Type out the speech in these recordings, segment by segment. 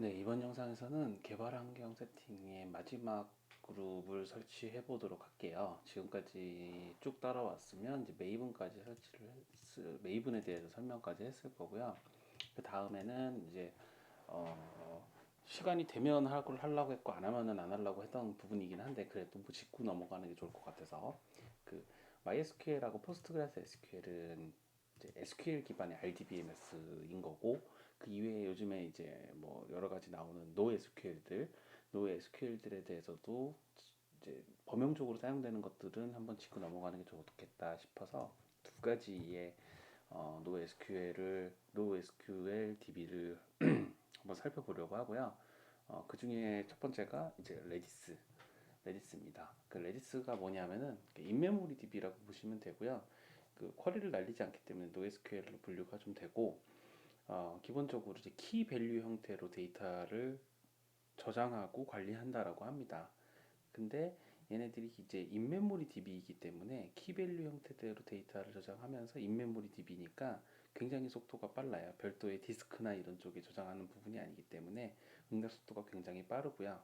네, 이번 영상에서는 개발 환경 세팅의 마지막 그룹을 설치해 보도록 할게요. 지금까지 쭉 따라왔으면 이제 메이븐까지 설치를 했, 메이븐에 대해서 설명까지 했을 거고요. 그 다음에는 이제 어, 시간이 되면 하고 하려고 했고 안 하면은 안 하려고 했던 부분이긴 한데 그래도 뭐 짚고 넘어가는 게 좋을 것 같아서 그 MySQL하고 포스트그레스 SQL은 이제 SQL 기반의 RDBMS인 거고 그 이외에 요즘에 이제 뭐 여러 가지 나오는 NoSQL들, NoSQL들에 대해서도 이제 범용적으로 사용되는 것들은 한번 짚고 넘어가는 게 좋겠다 싶어서 두 가지의 어, NoSQL을 NoSQL DB를 한번 살펴보려고 하고요. 어, 그 중에 첫 번째가 이제 레디스, 레디스입니다. 그 레디스가 뭐냐면은 인메모리 DB라고 보시면 되고요. 그 쿼리를 날리지 않기 때문에 NoSQL로 분류가 좀 되고 어, 기본적으로 이제 키 밸류 형태로 데이터를 저장하고 관리한다라고 합니다. 근데 얘네들이 이제 인메모리 DB이기 때문에 키 밸류 형태대로 데이터를 저장하면서 인메모리 DB니까 굉장히 속도가 빨라요. 별도의 디스크나 이런 쪽에 저장하는 부분이 아니기 때문에 응답 속도가 굉장히 빠르고요.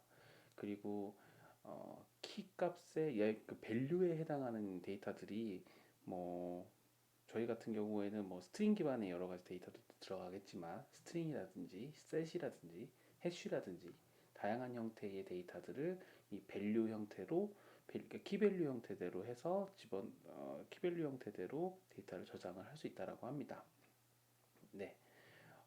그리고 어, 키 값의 그 밸류에 해당하는 데이터들이 뭐 저희 같은 경우에는 뭐 스트링 기반의 여러 가지 데이터도 들어가겠지만 스트링이라든지 셋이라든지 해쉬라든지 다양한 형태의 데이터들을 이 밸류 형태로 그러니까 키밸류 형태대로 해서 집어 어, 키밸류 형태대로 데이터를 저장을 할 수 있다라고 합니다. 네.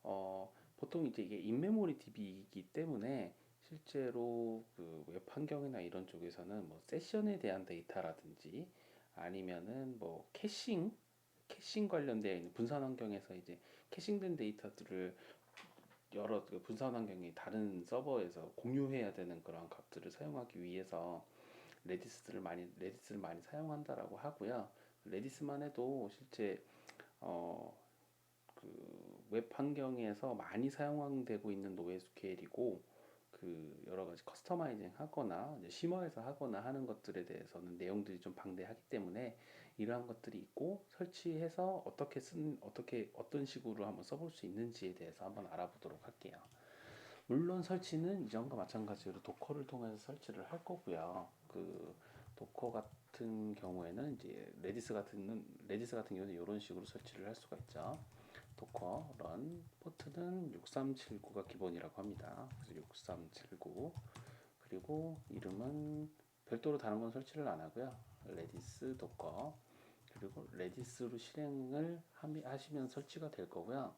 어, 보통 이제 이게 인메모리 DB이기 때문에 실제로 그 웹 환경이나 이런 쪽에서는 뭐 세션에 대한 데이터라든지 아니면은 뭐 캐싱 캐싱 관련되어 있는 분산 환경에서 이제 캐싱된 데이터들을 여러 그 분산 환경이 다른 서버에서 공유해야 되는 그런 값들을 사용하기 위해서 레디스를 많이 레디스를 많이 사용한다라고 하고요. 레디스만 해도 실제 어 그 웹 환경에서 많이 사용되고 있는 노에스QL이고 그 여러 가지 커스터마이징 하거나 이제 심화해서 하거나 하는 것들에 대해서는 내용들이 좀 방대하기 때문에 이러한 것들이 있고 설치해서 어떻게 쓴 어떻게 어떤 식으로 한번 써볼 수 있는지에 대해서 한번 알아보도록 할게요. 물론 설치는 이전과 마찬가지로 도커를 통해서 설치를 할 거고요. 그 도커 같은 경우에는 이제 레디스 같은 레디스 같은 경우는 이런 식으로 설치를 할 수가 있죠. 도커 런 포트는 6379가 기본이라고 합니다. 그래서 6379 그리고 이름은 별도로 다른 건 설치를 안 하고요. 레디스 도커 그리고 레디스로 실행을 하시면 설치가 될 거고요.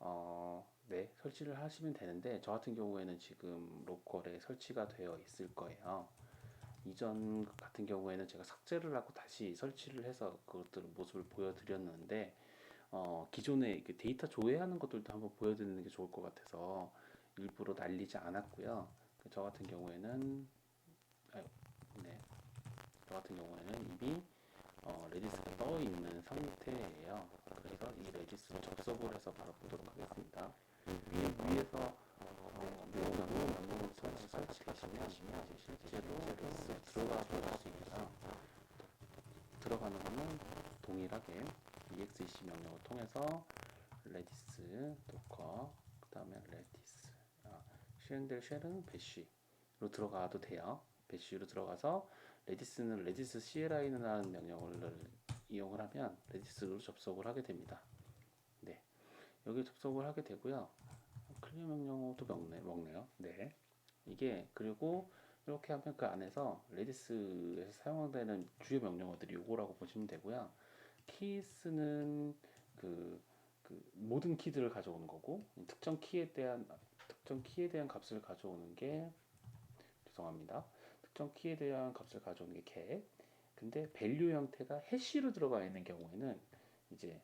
어, 네, 설치를 하시면 되는데 저 같은 경우에는 지금 로컬에 설치가 되어 있을 거예요. 이전 같은 경우에는 제가 삭제를 하고 다시 설치를 해서 그것들 모습을 보여드렸는데 어, 기존에 그 데이터 조회하는 것들도 한번 보여드리는 게 좋을 것 같아서 일부러 날리지 않았고요. 그저 같은 경우에는 아유, 네, 저 같은 경우에는 이미 어, 레디스가 떠 있는 상태예요. 그래서 이 레디스를 접속을 해서 바로 보도록 하겠습니다. 위에 위에서 어, 명령으로 명령을 설치 설치하시면 실제로 레디스 들어가 볼수 있어요. 들어가는 거는 동일하게 exec 명령을 통해서 레디스 도커 그 다음에 레디스 아, 실행될 쉘은 배쉬로 들어가도 돼요. 배쉬로 들어가서 레디스는 레디스 CLI라는 명령을 이용을 하면 레디스로 접속을 하게 됩니다. 네, 여기 접속을 하게 되고요. 클리어 명령어도 먹네, 먹네요. 네, 이게 그리고 이렇게 하면 그 안에서 레디스에서 사용되는 주요 명령어들이 요거라고 보시면 되고요. 키스는 그, 그 모든 키들을 가져오는 거고 특정 키에 대한 특정 키에 대한 값을 가져오는 게 죄송합니다. 특정 키에 대한 값을 가져오는 게 cat. 근데 밸류 형태가 해시로 들어가 있는 경우에는 이제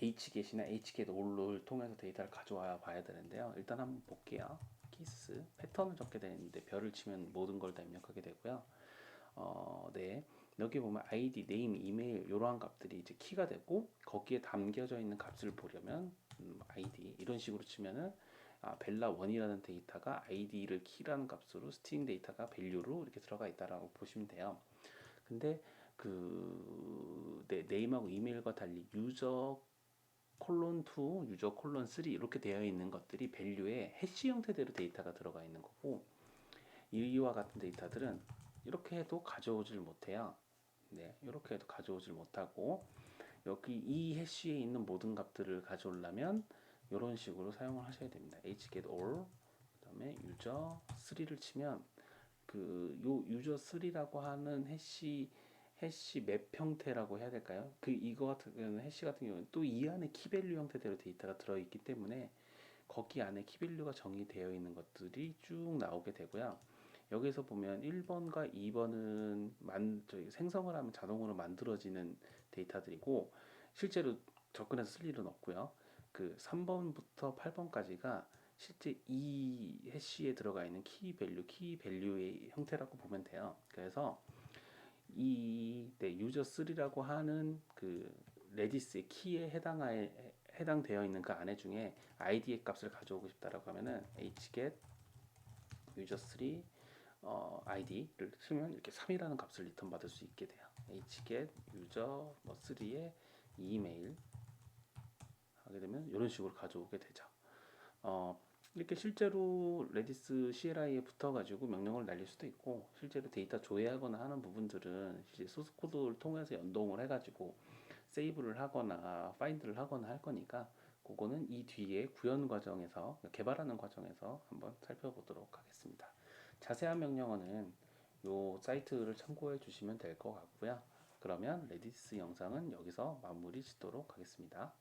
hget이나 hget all를 통해서 데이터를 가져와 봐야 되는데요. 일단 한번 볼게요. 키스 패턴을 적게 되는데 별을 치면 모든 걸 다 입력하게 되고요. 어, 네. 여기 보면 id, name, 이메일 이러한 값들이 이제 키가 되고 거기에 담겨져 있는 값을 보려면 음, id 이런 식으로 치면은 아, 벨라 1이라는 데이터가 id를 키라는 값으로 스트링 데이터가 밸류로 이렇게 들어가 있다라고 보시면 돼요. 근데 그 네, 네임하고 이메일과 달리 유저 콜론 2, 유저 콜론 3 이렇게 되어 있는 것들이 밸류에 해시 형태대로 데이터가 들어가 있는 거고 이와 같은 데이터들은 이렇게 해도 가져오질 못해요. 네, 이렇게 해도 가져오질 못하고 여기 이 해시에 있는 모든 값들을 가져오려면 이런 식으로 사용을 하셔야 됩니다. hgetAll 그다음에 user 3를 치면 그 요 user 3라고 하는 해시 해시 맵 형태라고 해야 될까요? 그 이거 같은 경우는 해시 같은 경우는 또 이 안에 키밸류 형태대로 데이터가 들어 있기 때문에 거기 안에 키밸류가 정의되어 있는 것들이 쭉 나오게 되고요. 여기서 보면 1번과 2번은 만, 저희 생성을 하면 자동으로 만들어지는 데이터들이고 실제로 접근해서 쓸 일은 없고요. 그 3번부터 8번까지가 실제 이 해시에 들어가 있는 키 밸류, 키 밸류의 형태라고 보면 돼요. 그래서 이 네, 유저 3라고 하는 그 레디스의 키에 해당하에 해당되어 있는 그 안에 중에 id의 값을 가져오고 싶다라고 하면은 hget user 3 어, id를 쓰면 이렇게 3이라는 값을 리턴 받을 수 있게 돼요. hget user 뭐 3의 이메일 하게 되면 이런 식으로 가져오게 되죠. 어, 이렇게 실제로 레디스 CLI에 붙어가지고 명령을 날릴 수도 있고 실제로 데이터 조회하거나 하는 부분들은 이제 소스 코드를 통해서 연동을 해가지고 세이브를 하거나 파인드를 하거나 할 거니까 그거는 이 뒤에 구현 과정에서 개발하는 과정에서 한번 살펴보도록 하겠습니다. 자세한 명령어는 요 사이트를 참고해 주시면 될 것 같고요. 그러면 레디스 영상은 여기서 마무리 짓도록 하겠습니다.